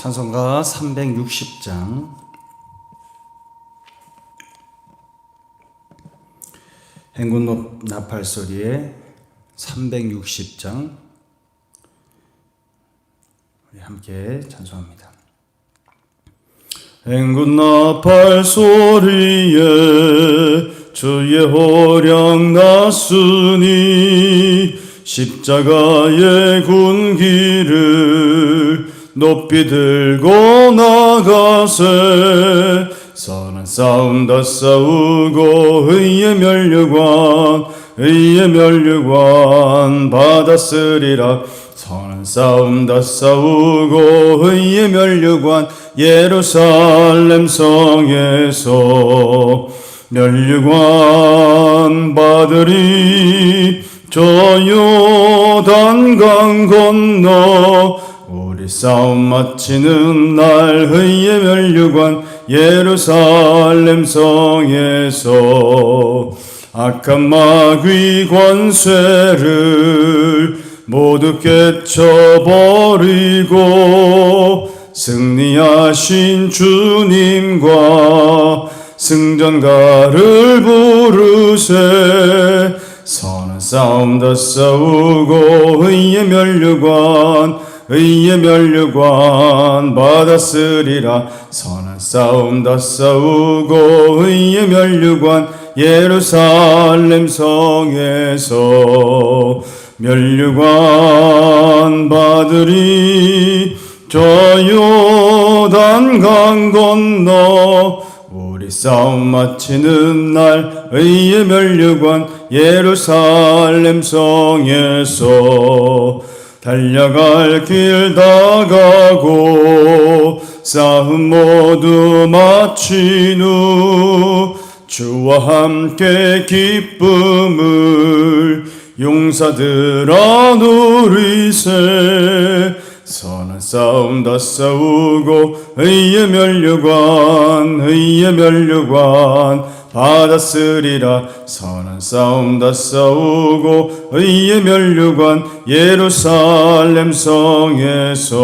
찬송가 360장 행군 나팔 소리에 360장 우리 함께 찬송합니다. 행군 나팔 소리에 주의 호령 났으니 십자가의 군기를 높이 들고 나가세. 선한 싸움 다 싸우고 의의 멸류관 의의 멸류관 받았으리라. 선한 싸움 다 싸우고 의의 멸류관 예루살렘 성에서 멸류관 받으리. 저 요단강 건너 우리 싸움 마치는 날 의의 멸류관 예루살렘 성에서 악한 마귀 관세를 모두 깨쳐버리고 승리하신 주님과 승전가를 부르세 선한 싸움 다 싸우고 의의 멸류관 의의 멸류관 받았으리라. 선한 싸움 다 싸우고 의의 멸류관 예루살렘 성에서 멸류관 받으리. 저 요단 강 건너 우리 싸움 마치는 날 의의 멸류관 예루살렘 성에서 달려갈 길 다 가고 싸움 모두 마친 후 주와 함께 기쁨을 용사들아 누리세. 선한 싸움 다 싸우고 의의 멸류관 의의 멸류관 받았으리라. 선한 싸움 다 싸우고 의의 멸류관 예루살렘 성에서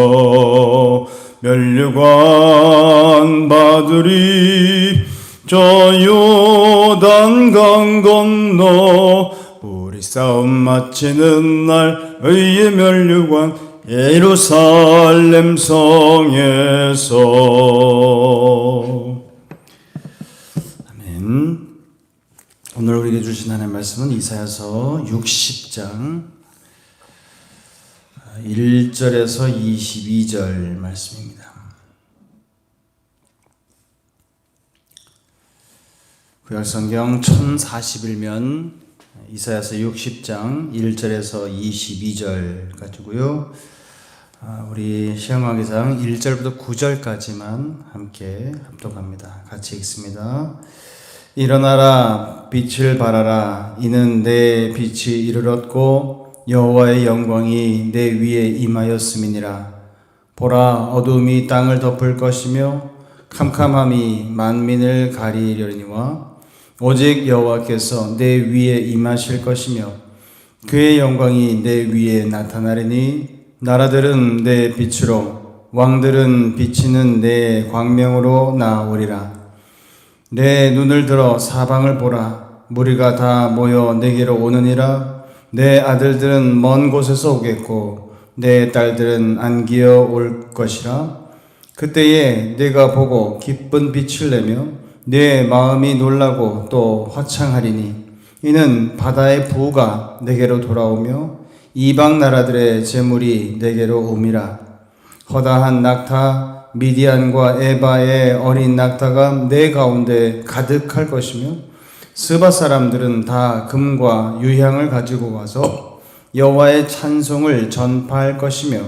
멸류관 받으리 저 요단강 건너 우리 싸움 마치는 날 의의 멸류관 예루살렘 성에서 아멘. 오늘 우리에게 주신 하나님의 말씀은 이사야서 60장 1절에서 22절 말씀입니다. 구약성경 1041면 이사야서 60장 1절에서 22절까지고요. 아, 우리 시험하기상 1절부터 9절까지만 함께 합독합니다. 같이 읽습니다. 일어나라 빛을 발하라. 이는 내 빛이 이르렀고 여호와의 영광이 내 위에 임하였음이니라. 보라 어둠이 땅을 덮을 것이며 캄캄함이 만민을 가리려니와 오직 여호와께서 내 위에 임하실 것이며 그의 영광이 내 위에 나타나리니 나라들은 내 빛으로 왕들은 비치는 내 광명으로 나오리라 내 눈을 들어 사방을 보라. 무리가 다 모여 내게로 오느니라. 내 아들들은 먼 곳에서 오겠고 내 딸들은 안기어 올 것이라. 그때에 내가 보고 기쁜 빛을 내며 내 마음이 놀라고 또 화창하리니 이는 바다의 부가 내게로 돌아오며 이방 나라들의 재물이 내게로 옴이라. 허다한 낙타 미디안과 에바의 어린 낙타가 내 가운데 가득할 것이며 스바 사람들은 다 금과 유향을 가지고 와서 여호와의 찬송을 전파할 것이며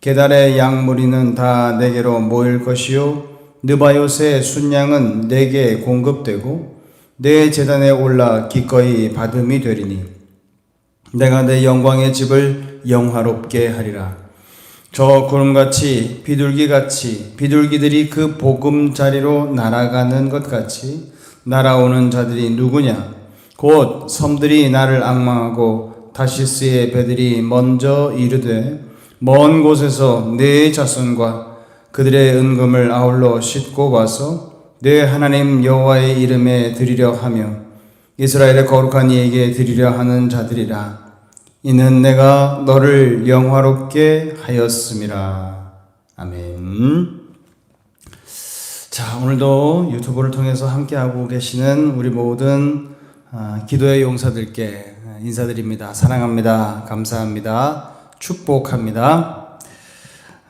게달의 양무리는 다 내게로 모일 것이요 느바요의 순양은 내게 공급되고 내 재단에 올라 기꺼이 받음이 되리니 내가 내 영광의 집을 영화롭게 하리라 저 구름같이 비둘기같이 비둘기들이 그 보금자리로 날아가는 것 같이 날아오는 자들이 누구냐? 곧 섬들이 나를 악망하고 다시스의 배들이 먼저 이르되 먼 곳에서 내 자손과 그들의 은금을 아울러 싣고 와서 내 하나님 여호와의 이름에 드리려 하며 이스라엘의 거룩한 이에게 드리려 하는 자들이라 이는 내가 너를 영화롭게 하였음이라 아멘. 자 오늘도 유튜브를 통해서 함께하고 계시는 우리 모든 아, 기도의 용사들께 인사드립니다. 사랑합니다. 감사합니다. 축복합니다.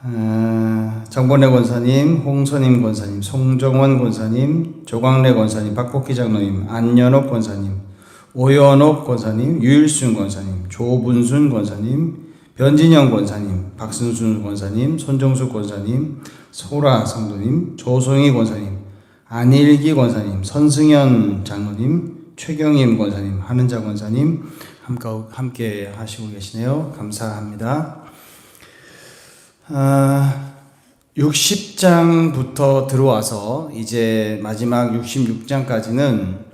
어, 정본래 권사님, 홍선임 권사님, 송정원 권사님, 조광래 권사님, 박복기 장로님, 안연옥 권사님, 오연옥 권사님, 유일순 권사님, 조분순 권사님, 변진영 권사님, 박순순 권사님, 손정숙 권사님, 소라 성도님, 조송희 권사님, 안일기 권사님, 선승현 장로님, 최경임 권사님, 한은자 권사님 함께, 하시고 계시네요. 감사합니다. 아, 60장부터 들어와서 이제 마지막 66장까지는 아,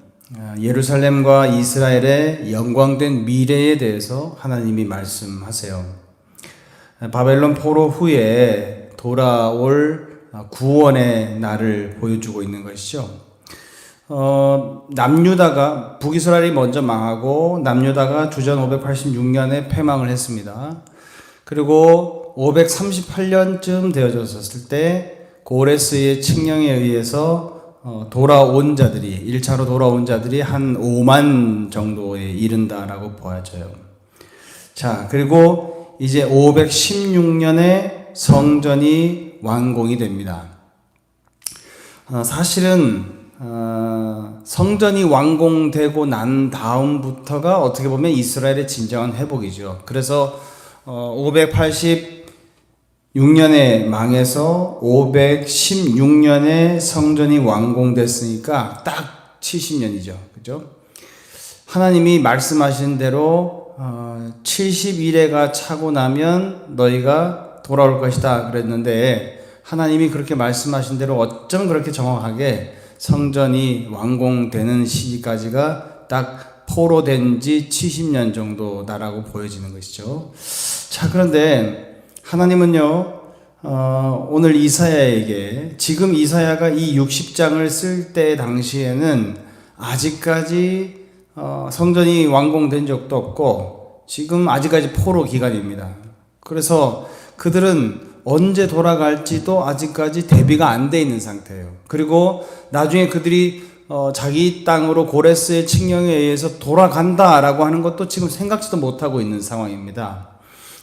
예루살렘과 이스라엘의 영광된 미래에 대해서 하나님이 말씀하세요. 바벨론 포로 후에 돌아올 구원의 날을 보여주고 있는 것이죠. 어, 남유다가 북이스라엘이 먼저 망하고 남유다가 주전 586년에 패망을 했습니다. 그리고 538년쯤 되어졌을 때 고레스의 칙령에 의해서 어, 어, 돌아온 자들이 1차로 돌아온 자들이 한 5만 정도에 이른다라고 보여져요. 자, 그리고 이제 516년에 성전이 완공이 됩니다. 어, 사실은 어, 성전이 완공되고 난 다음부터가 어떻게 보면 이스라엘의 진정한 회복이죠. 그래서 580 6년에 망해서 516년에 성전이 완공됐으니까 딱 70년이죠. 그죠? 하나님이 말씀하신 대로 어, 70일에가 차고 나면 너희가 돌아올 것이다 그랬는데 하나님이 그렇게 말씀하신 대로 어쩜 그렇게 정확하게 성전이 완공되는 시기까지가 딱 포로된 지 70년 정도다라고 보여지는 것이죠. 자, 그런데 하나님은요, 어, 오늘 이사야에게 지금 이사야가 이 60장을 쓸 때 당시에는 아직까지 어, 성전이 완공된 적도 없고 지금 아직까지 포로 기간입니다. 그래서 그들은 언제 돌아갈지도 아직까지 대비가 안 돼 있는 상태예요. 그리고 나중에 그들이 어, 자기 땅으로 고레스의 칙령에 의해서 돌아간다라고 하는 것도 지금 생각지도 못하고 있는 상황입니다.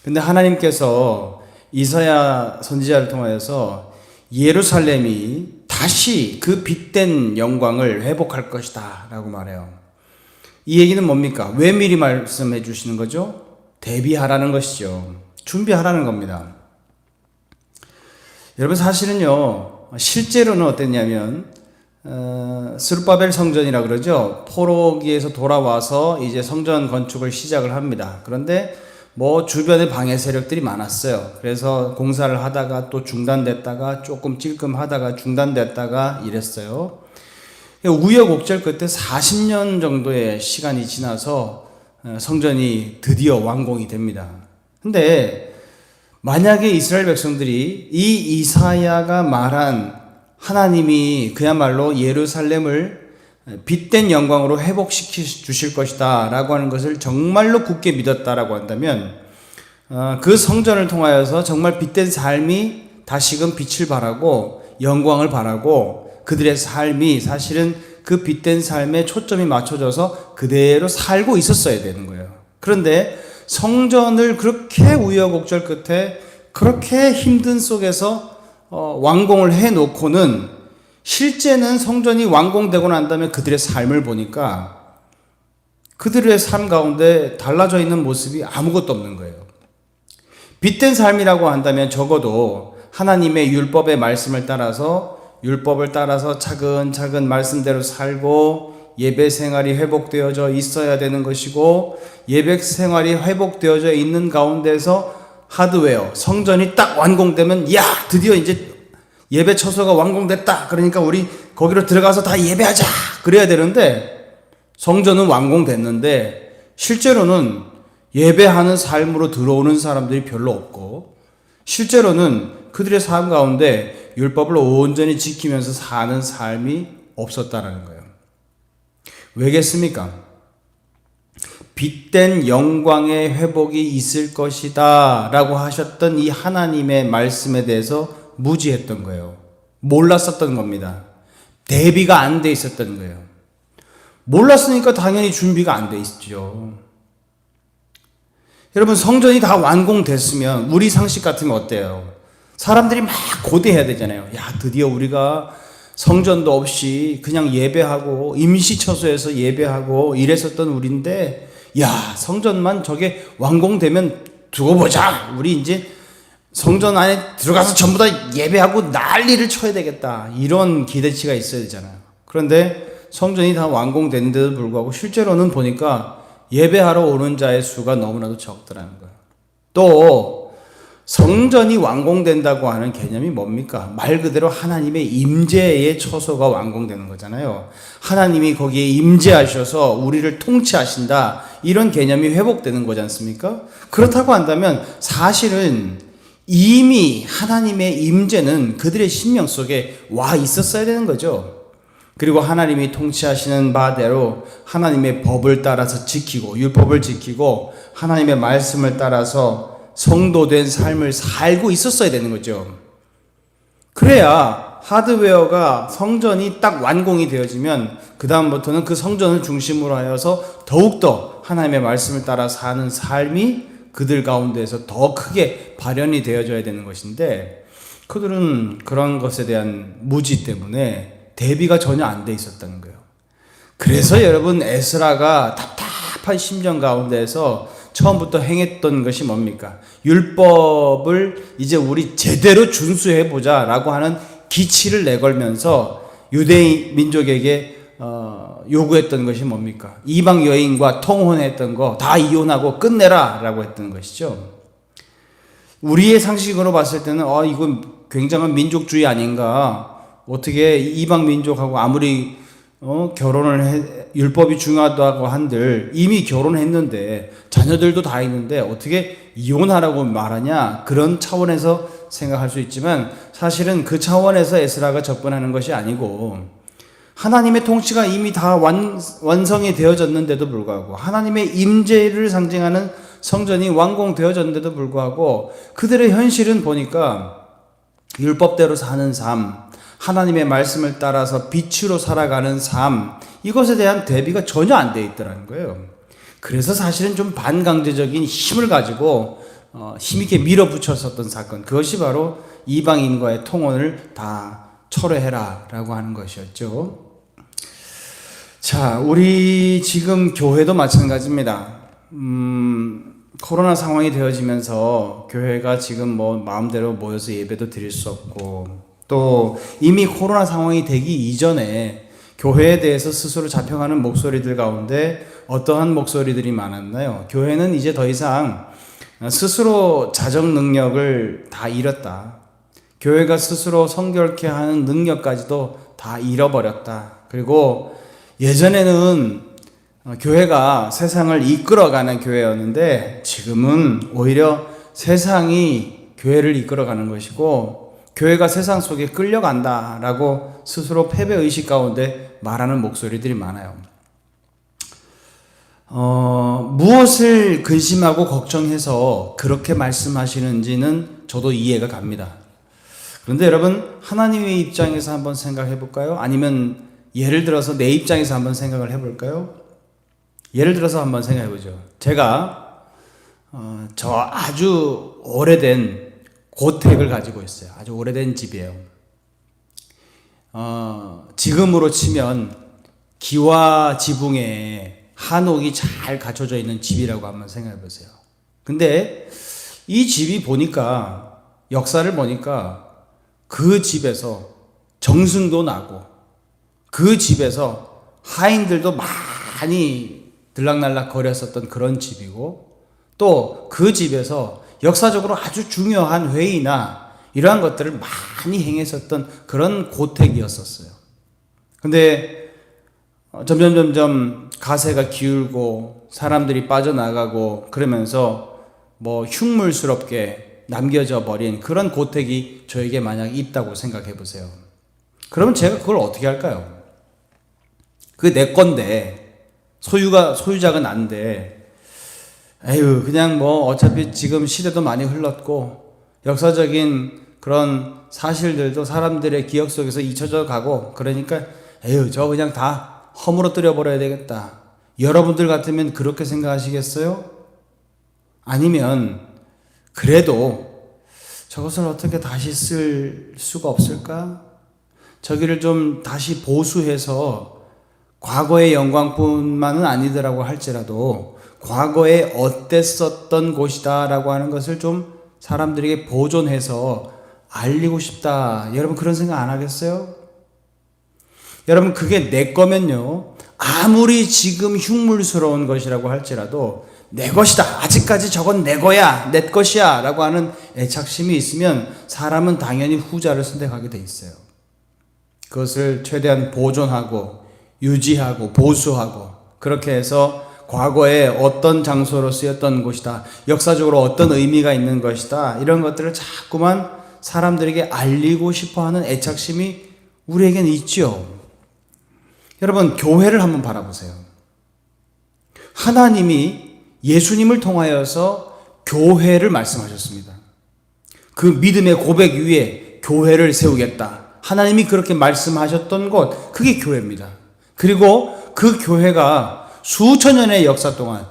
근데 하나님께서 이사야 선지자를 통하여서 예루살렘이 다시 그 빛된 영광을 회복할 것이다 라고 말해요. 이 얘기는 뭡니까? 왜 미리 말씀해 주시는 거죠? 대비하라는 것이죠. 준비하라는 겁니다. 여러분 사실은요 실제로는 어땠냐면 어, 스루바벨 성전이라 그러죠 포로기에서 돌아와서 이제 성전 건축을 시작을 합니다. 그런데 뭐 주변에 방해 세력들이 많았어요. 그래서 공사를 하다가 또 중단됐다가 조금 찔끔하다가 중단됐다가 이랬어요. 우여곡절 끝에 40년 정도의 시간이 지나서 어, 성전이 드디어 완공이 됩니다. 근데 만약에 이스라엘 백성들이 이 이사야가 말한 하나님이 그야말로 예루살렘을 빛된 영광으로 회복시켜 주실 것이다 라고 하는 것을 정말로 굳게 믿었다라고 한다면 어, 그 성전을 통하여서 정말 빛된 삶이 다시금 빛을 발하고 영광을 발하고 그들의 삶이 사실은 그 빛된 삶에 초점이 맞춰져서 그대로 살고 있었어야 되는 거예요. 그런데 성전을 그렇게 우여곡절 끝에 그렇게 힘든 속에서 어, 완공을 해 놓고는 실제는 성전이 완공되고 난 다음에 그들의 삶을 보니까 그들의 삶 가운데 달라져 있는 모습이 아무것도 없는 거예요. 빛된 삶이라고 한다면 적어도 하나님의 율법의 말씀을 따라서 율법을 따라서 차근차근 말씀대로 살고 예배 생활이 회복되어져 있어야 되는 것이고 예배 생활이 회복되어져 있는 가운데서 하드웨어 성전이 딱 완공되면 야 드디어 이제 예배 처소가 완공됐다 그러니까 우리 거기로 들어가서 다 예배하자 그래야 되는데 성전은 완공됐는데 실제로는 예배하는 삶으로 들어오는 사람들이 별로 없고 실제로는 그들의 삶 가운데 율법을 온전히 지키면서 사는 삶이 없었다라는 거예요. 왜겠습니까? 빛된 영광의 회복이 있을 것이다 라고 하셨던 이 하나님의 말씀에 대해서 무지했던 거예요. 몰랐었던 겁니다. 대비가 안 돼 있었던 거예요. 몰랐으니까 당연히 준비가 안 돼 있죠. 여러분 성전이 다 완공됐으면 우리 상식 같으면 어때요? 사람들이 막 고대해야 되잖아요. 야 드디어 우리가 성전도 없이 그냥 예배하고 임시처소에서 예배하고 이랬었던 우리인데 야 성전만 저게 완공되면 두고 보자. 우리 이제 성전 안에 들어가서 전부 다 예배하고 난리를 쳐야 되겠다. 이런 기대치가 있어야 되잖아요. 그런데 성전이 다 완공된데도 불구하고 실제로는 보니까 예배하러 오는 자의 수가 너무나도 적더라는 거예요. 또 성전이 완공된다고 하는 개념이 뭡니까? 말 그대로 하나님의 임재의 처소가 완공되는 거잖아요. 하나님이 거기에 임재하셔서 우리를 통치하신다. 이런 개념이 회복되는 거지 않습니까? 그렇다고 한다면 사실은 이미 하나님의 임재는 그들의 심령 속에 와 있었어야 되는 거죠. 그리고 하나님이 통치하시는 바대로 하나님의 법을 따라서 지키고 율법을 지키고 하나님의 말씀을 따라서 성도된 삶을 살고 있었어야 되는 거죠. 그래야 하드웨어가 성전이 딱 완공이 되어지면 그다음부터는 그 성전을 중심으로 하여서 더욱더 하나님의 말씀을 따라 사는 삶이 그들 가운데에서 더 크게 발현이 되어져야 되는 것인데 그들은 그런 것에 대한 무지 때문에 대비가 전혀 안 돼 있었다는 거예요. 그래서 여러분 에스라가 답답한 심정 가운데서 처음부터 행했던 것이 뭡니까? 율법을 이제 우리 제대로 준수해 보자라고 하는 기치를 내걸면서 유대인 민족에게 어, 요구했던 것이 뭡니까? 이방 여인과 통혼했던 거 다 이혼하고 끝내라 라고 했던 것이죠. 우리의 상식으로 봤을 때는 어 이건 굉장한 민족주의 아닌가? 어떻게 이방 민족하고 아무리 어, 결혼을 해, 율법이 중요하다고 한들 이미 결혼했는데 자녀들도 다 있는데 어떻게 이혼하라고 말하냐 그런 차원에서 생각할 수 있지만 사실은 그 차원에서 에스라가 접근하는 것이 아니고 하나님의 통치가 이미 다 완, 완성이 되어졌는데도 불구하고 하나님의 임재를 상징하는 성전이 완공되어졌는데도 불구하고 그들의 현실은 보니까 율법대로 사는 삶, 하나님의 말씀을 따라서 빛으로 살아가는 삶, 이것에 대한 대비가 전혀 안 돼 있더라는 거예요. 그래서 사실은 좀 반강제적인 힘을 가지고 어, 힘있게 밀어붙였었던 사건, 그것이 바로 이방인과의 통혼을 다 철회해라 라고 하는 것이었죠. 자, 우리 지금 교회도 마찬가지입니다. 음, 코로나 상황이 되어지면서 교회가 지금 뭐 마음대로 모여서 예배도 드릴 수 없고 또 이미 코로나 상황이 되기 이전에 교회에 대해서 스스로 잡혀가는 목소리들 가운데 어떠한 목소리들이 많았나요? 교회는 이제 더 이상 스스로 자정 능력을 다 잃었다. 교회가 스스로 성결케 하는 능력까지도 다 잃어버렸다. 그리고 예전에는 교회가 세상을 이끌어가는 교회였는데 지금은 오히려 세상이 교회를 이끌어가는 것이고 교회가 세상 속에 끌려간다라고 스스로 패배 의식 가운데 말하는 목소리들이 많아요. 어, 무엇을 근심하고 걱정해서 그렇게 말씀하시는지는 저도 이해가 갑니다. 그런데 여러분, 하나님의 입장에서 한번 생각해 볼까요? 아니면 예를 들어서 내 입장에서 한번 생각을 해 볼까요? 예를 들어서 한번 생각해 보죠. 제가 어, 저 아주 오래된 고택을 가지고 있어요. 아주 오래된 집이에요. 어, 지금으로 치면 기와 지붕에 한옥이 잘 갖춰져 있는 집이라고 한번 생각해 보세요. 근데 이 집이 보니까 역사를 보니까 그 집에서 정승도 나고 그 집에서 하인들도 많이 들락날락 거렸었던 그런 집이고 또 그 집에서 역사적으로 아주 중요한 회의나 이러한 것들을 많이 행했었던 그런 고택이었었어요. 근데 어, 점점 점점 가세가 기울고 사람들이 빠져나가고 그러면서 뭐 흉물스럽게 남겨져 버린 그런 고택이 저에게 만약 있다고 생각해 보세요. 그러면 제가 그걸 어떻게 할까요? 그게 내 건데 소유가 소유자가 난데 에휴 그냥 뭐 어차피 지금 시대도 많이 흘렀고 역사적인 그런 사실들도 사람들의 기억 속에서 잊혀져 가고 그러니까 에휴 저 그냥 다 허물어뜨려 버려야 되겠다. 여러분들 같으면 그렇게 생각하시겠어요? 아니면 그래도 저것을 어떻게 다시 쓸 수가 없을까? 저기를 좀 다시 보수해서 과거의 영광뿐만은 아니더라고 할지라도 과거에 어땠었던 곳이다라고 하는 것을 좀 사람들에게 보존해서 알리고 싶다. 여러분 그런 생각 안 하겠어요? 여러분 그게 내 거면요. 아무리 지금 흉물스러운 것이라고 할지라도 내 것이다. 아직까지 저건 내 거야. 내 것이야. 라고 하는 애착심이 있으면 사람은 당연히 후자를 선택하게 돼 있어요. 그것을 최대한 보존하고 유지하고 보수하고 그렇게 해서 과거에 어떤 장소로 쓰였던 곳이다. 역사적으로 어떤 의미가 있는 것이다. 이런 것들을 자꾸만 사람들에게 알리고 싶어 하는 애착심이 우리에게는 있죠. 여러분, 교회를 한번 바라보세요. 하나님이 예수님을 통하여서 교회를 말씀하셨습니다. 그 믿음의 고백 위에 교회를 세우겠다. 하나님이 그렇게 말씀하셨던 곳, 그게 교회입니다. 그리고 그 교회가 수천 년의 역사 동안,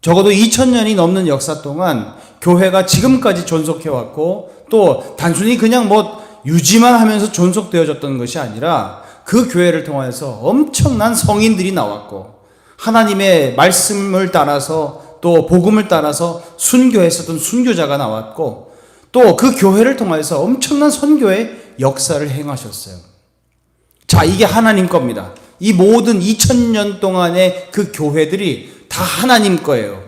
적어도 2000년이 넘는 역사 동안 교회가 지금까지 존속해 왔고, 또 단순히 그냥 뭐 유지만 하면서 존속되어졌던 것이 아니라 그 교회를 통해서 엄청난 성인들이 나왔고, 하나님의 말씀을 따라서 또 복음을 따라서 순교했었던 순교자가 나왔고, 또 그 교회를 통해서 엄청난 선교의 역사를 행하셨어요. 자, 이게 하나님 겁니다. 이 모든 2000년 동안의 그 교회들이 다 하나님 거예요.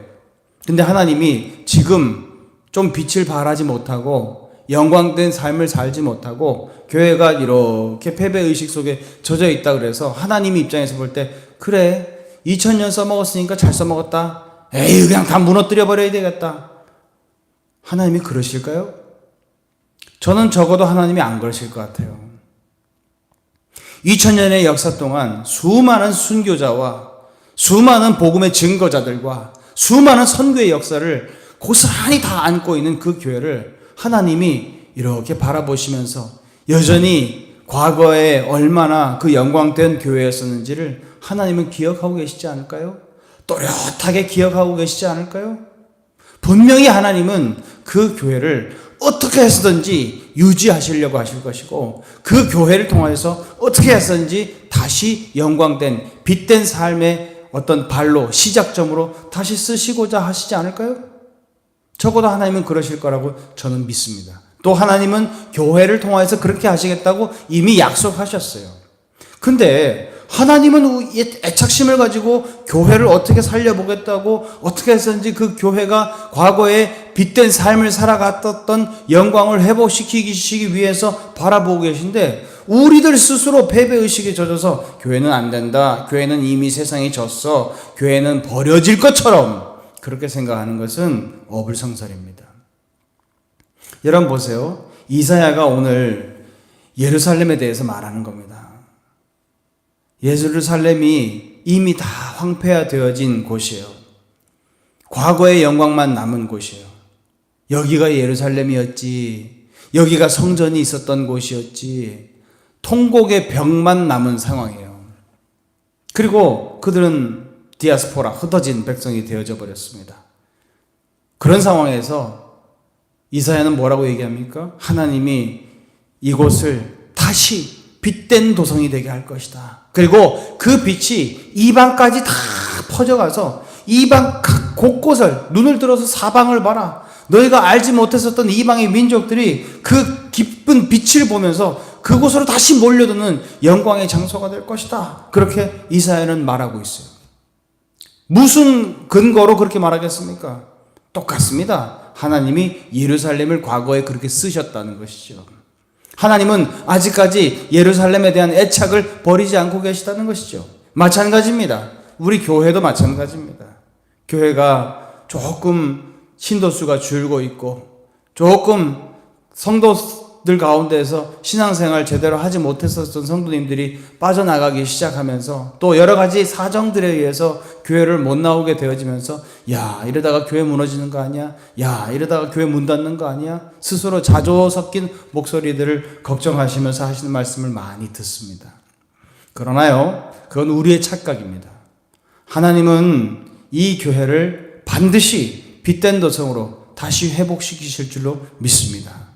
근데 하나님이 지금 좀 빛을 발하지 못하고 영광된 삶을 살지 못하고 교회가 이렇게 패배 의식 속에 젖어 있다 그래서 하나님 입장에서 볼 때 그래 2000년 써먹었으니까 잘 써먹었다. 에이 그냥 다 무너뜨려 버려야 되겠다. 하나님이 그러실까요? 저는 적어도 하나님이 안 그러실 것 같아요. 2000년의 역사 동안 수많은 순교자와 수많은 복음의 증거자들과 수많은 선교의 역사를 고스란히 다 안고 있는 그 교회를 하나님이 이렇게 바라보시면서 여전히 과거에 얼마나 그 영광된 교회였었는지를 하나님은 기억하고 계시지 않을까요? 또렷하게 기억하고 계시지 않을까요? 분명히 하나님은 그 교회를 어떻게 해서든지 유지하시려고 하실 것이고 그 교회를 통해서 어떻게 해서든지 다시 영광된 빛된 삶의 어떤 발로 시작점으로 다시 쓰시고자 하시지 않을까요? 적어도 하나님은 그러실 거라고 저는 믿습니다. 또 하나님은 교회를 통해서 그렇게 하시겠다고 이미 약속하셨어요. 근데 하나님은 애착심을 가지고 교회를 어떻게 살려보겠다고 어떻게 해서든지 그 교회가 과거에 빛된 삶을 살아갔던 영광을 회복시키기 위해서 바라보고 계신데 우리들 스스로 패배의식에 젖어서 교회는 안 된다. 교회는 이미 세상에 졌어. 교회는 버려질 것처럼 그렇게 생각하는 것은 어불성설입니다. 여러분 보세요. 이사야가 오늘 예루살렘에 대해서 말하는 겁니다. 예루살렘이 이미 다 황폐화되어진 곳이에요. 과거의 영광만 남은 곳이에요. 여기가 예루살렘이었지. 여기가 성전이 있었던 곳이었지. 통곡의 벽만 남은 상황이에요. 그리고 그들은 디아스포라, 흩어진 백성이 되어져 버렸습니다. 그런 상황에서 이사야는 뭐라고 얘기합니까? 하나님이 이곳을 다시 빛된 도성이 되게 할 것이다. 그리고 그 빛이 이방까지 다 퍼져가서 이방 각 곳곳을 눈을 들어서 사방을 봐라. 너희가 알지 못했었던 이방의 민족들이 그 기쁜 빛을 보면서 그곳으로 다시 몰려드는 영광의 장소가 될 것이다. 그렇게 이사야는 말하고 있어요. 무슨 근거로 그렇게 말하겠습니까? 똑같습니다. 하나님이 예루살렘을 과거에 그렇게 쓰셨다는 것이죠. 하나님은 아직까지 예루살렘에 대한 애착을 버리지 않고 계시다는 것이죠. 마찬가지입니다. 우리 교회도 마찬가지입니다. 교회가 조금 신도수가 줄고 있고 조금 성도 들 가운데에서 신앙생활 제대로 하지 못했었던 성도님들이 빠져나가기 시작하면서 또 여러 가지 사정들에 의해서 교회를 못 나오게 되어지면서 야 이러다가 교회 무너지는 거 아니야? 야 이러다가 교회 문 닫는 거 아니야? 스스로 자조 섞인 목소리들을 걱정하시면서 하시는 말씀을 많이 듣습니다. 그러나요, 그건 우리의 착각입니다. 하나님은 이 교회를 반드시 빛된 도성으로 다시 회복시키실 줄로 믿습니다.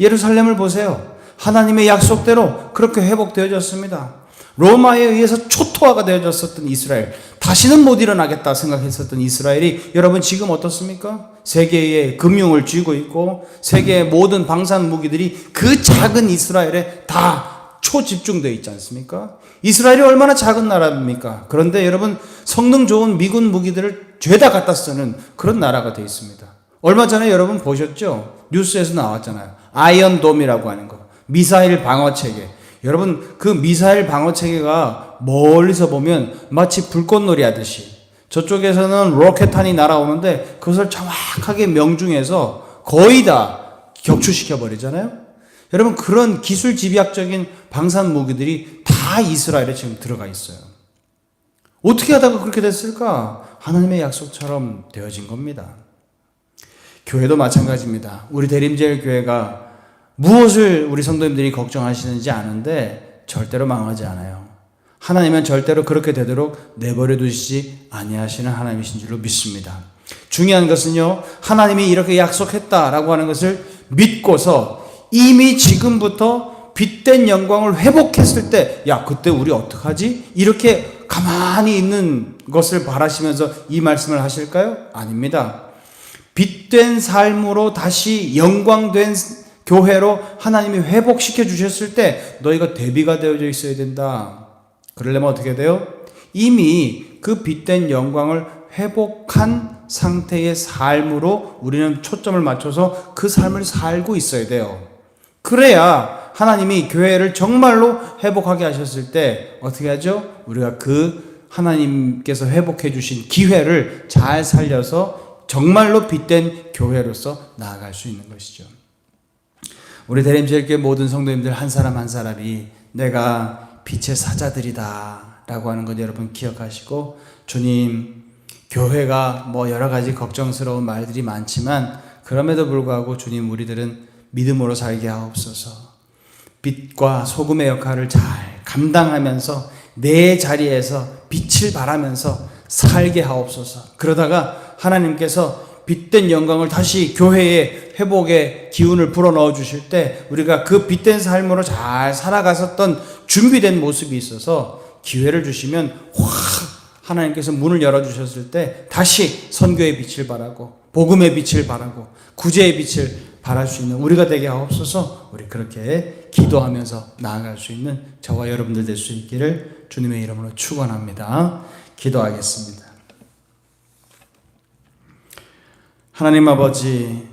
예루살렘을 보세요. 하나님의 약속대로 그렇게 회복되어졌습니다. 로마에 의해서 초토화가 되어졌었던 이스라엘, 다시는 못 일어나겠다 생각했었던 이스라엘이 여러분 지금 어떻습니까? 세계의 금융을 쥐고 있고 세계의 모든 방산 무기들이 그 작은 이스라엘에 다 초집중되어 있지 않습니까? 이스라엘이 얼마나 작은 나라입니까? 그런데 여러분 성능 좋은 미군 무기들을 죄다 갖다 쓰는 그런 나라가 되어 있습니다. 얼마 전에 여러분 보셨죠? 뉴스에서 나왔잖아요. 아이언돔이라고 하는 거. 미사일 방어 체계. 여러분 그 미사일 방어 체계가 멀리서 보면 마치 불꽃놀이 하듯이 저쪽에서는 로켓탄이 날아오는데 그것을 정확하게 명중해서 거의 다 격추시켜 버리잖아요. 여러분 그런 기술 집약적인 방산 무기들이 다 이스라엘에 지금 들어가 있어요. 어떻게 하다가 그렇게 됐을까? 하나님의 약속처럼 되어진 겁니다. 교회도 마찬가지입니다. 우리 대림제일 교회가 무엇을 우리 성도님들이 걱정하시는지 아는데 절대로 망하지 않아요. 하나님은 절대로 그렇게 되도록 내버려 두시지 아니하시는 하나님이신 줄로 믿습니다. 중요한 것은요. 하나님이 이렇게 약속했다라고 하는 것을 믿고서 이미 지금부터 빛된 영광을 회복했을 때, 야, 그때 우리 어떡하지? 이렇게 가만히 있는 것을 바라시면서 이 말씀을 하실까요? 아닙니다. 빛된 삶으로 다시 영광된 교회로 하나님이 회복시켜 주셨을 때 너희가 대비가 되어져 있어야 된다. 그러려면 어떻게 돼요? 이미 그 빛된 영광을 회복한 상태의 삶으로 우리는 초점을 맞춰서 그 삶을 살고 있어야 돼요. 그래야 하나님이 교회를 정말로 회복하게 하셨을 때 어떻게 하죠? 우리가 그 하나님께서 회복해 주신 기회를 잘 살려서 정말로 빛된 교회로서 나아갈 수 있는 것이죠. 우리 대림제일교회 모든 성도님들 한 사람 한 사람이 내가 빛의 사자들이다 라고 하는 것 여러분 기억하시고 주님 교회가 뭐 여러 가지 걱정스러운 말들이 많지만 그럼에도 불구하고 주님 우리들은 믿음으로 살게 하옵소서 빛과 소금의 역할을 잘 감당하면서 내 자리에서 빛을 발하면서 살게 하옵소서 그러다가 하나님께서 빛된 영광을 다시 교회의 회복의 기운을 불어넣어 주실 때 우리가 그 빛된 삶으로 잘 살아갔었던 준비된 모습이 있어서 기회를 주시면 확 하나님께서 문을 열어 주셨을 때 다시 선교의 빛을 바라고 복음의 빛을 바라고 구제의 빛을 바랄 수 있는 우리가 되게 하옵소서 우리 그렇게 기도하면서 나아갈 수 있는 저와 여러분들 될 수 있기를 주님의 이름으로 축원합니다. 기도하겠습니다. 하나님 아버지,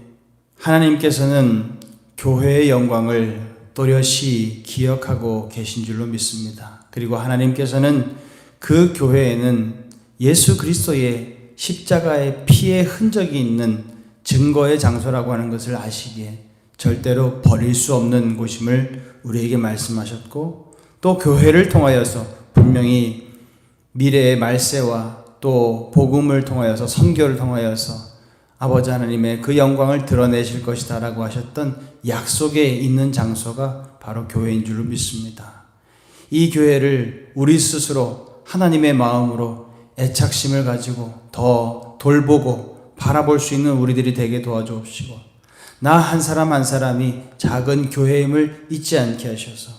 하나님께서는 교회의 영광을 또렷이 기억하고 계신 줄로 믿습니다. 그리고 하나님께서는 그 교회에는 예수 그리스도의 십자가의 피의 흔적이 있는 증거의 장소라고 하는 것을 아시기에 절대로 버릴 수 없는 곳임을 우리에게 말씀하셨고 또 교회를 통하여서 분명히 미래의 말세와 또 복음을 통하여서 선교를 통하여서 아버지 하나님의 그 영광을 드러내실 것이다라고 하셨던 약속에 있는 장소가 바로 교회인 줄로 믿습니다. 이 교회를 우리 스스로 하나님의 마음으로 애착심을 가지고 더 돌보고 바라볼 수 있는 우리들이 되게 도와주옵시고 나 한 사람 한 사람이 작은 교회임을 잊지 않게 하셔서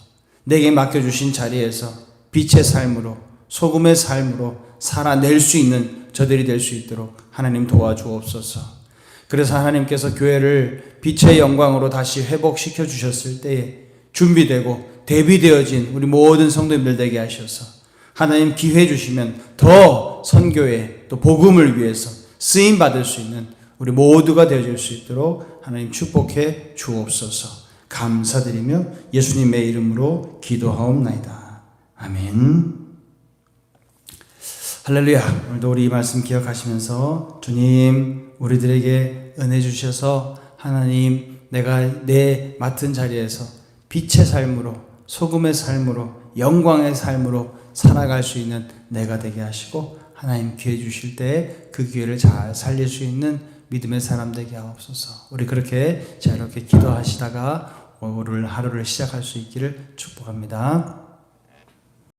내게 맡겨주신 자리에서 빛의 삶으로 소금의 삶으로 살아낼 수 있는 저들이 될 수 있도록 하나님 도와주옵소서. 그래서 하나님께서 교회를 빛의 영광으로 다시 회복시켜 주셨을 때에 준비되고 대비되어진 우리 모든 성도님들 되게 하셔서 하나님 기회 주시면 더 선교에 또 복음을 위해서 쓰임 받을 수 있는 우리 모두가 되어질 수 있도록 하나님 축복해 주옵소서. 감사드리며 예수님의 이름으로 기도하옵나이다. 아멘. 할렐루야. 오늘도 우리 이 말씀 기억하시면서 주님 우리들에게 은혜 주셔서 하나님 내가 내 맡은 자리에서 빛의 삶으로 소금의 삶으로 영광의 삶으로 살아갈 수 있는 내가 되게 하시고 하나님 기회 주실 때 그 기회를 잘 살릴 수 있는 믿음의 사람 되게 하옵소서. 우리 그렇게 자 이렇게 기도하시다가 오늘 하루를 시작할 수 있기를 축복합니다.